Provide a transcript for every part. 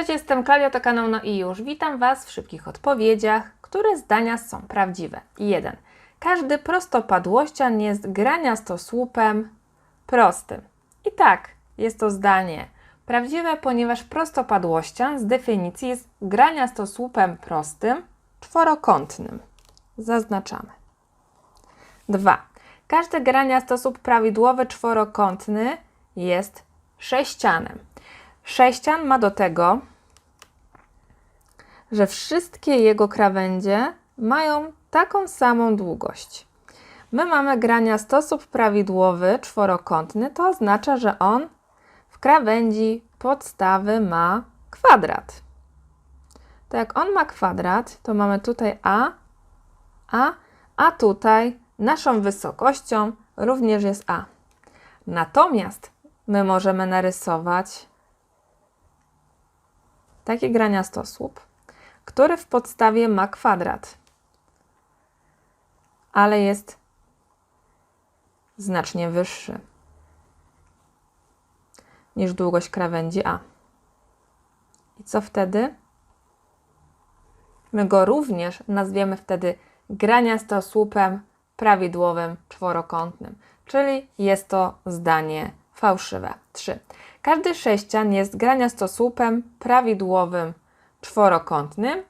Cześć, jestem Klaudia, to kanał No i już. Witam Was w szybkich odpowiedziach, które zdania są prawdziwe. 1. Każdy prostopadłościan jest graniastosłupem prostym. I tak, jest to zdanie prawdziwe, ponieważ prostopadłościan z definicji jest graniastosłupem prostym, czworokątnym. Zaznaczamy. 2. Każdy graniastosłup prawidłowy czworokątny jest sześcianem. Sześcian ma do tego, że wszystkie jego krawędzie mają taką samą długość. My mamy graniastosłup prawidłowy czworokątny, to oznacza, że on w krawędzi podstawy ma kwadrat. To jak on ma kwadrat, to mamy tutaj A, A, a tutaj naszą wysokością również jest A. Natomiast my możemy narysować taki graniastosłup, który w podstawie ma kwadrat, ale jest znacznie wyższy niż długość krawędzi A. I co wtedy? My go również nazwiemy wtedy graniastosłupem prawidłowym czworokątnym, czyli jest to zdanie fałszywe. 3. Każdy sześcian jest graniastosłupem prawidłowym czworokątnym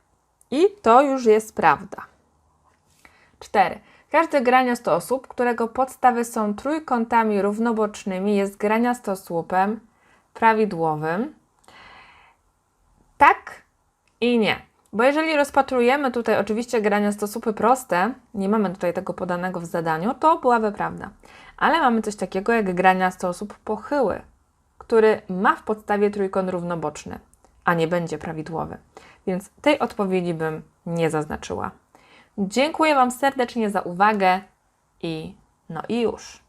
i to już jest prawda. 4. Każdy graniastosłup, którego podstawy są trójkątami równobocznymi, jest graniastosłupem prawidłowym. Tak i nie. Bo jeżeli rozpatrujemy tutaj oczywiście graniastosłupy proste, nie mamy tutaj tego podanego w zadaniu, to byłaby prawda. Ale mamy coś takiego jak graniastosłup pochyły, który ma w podstawie trójkąt równoboczny, a nie będzie prawidłowy. Więc tej odpowiedzi bym nie zaznaczyła. Dziękuję Wam serdecznie za uwagę i no i już.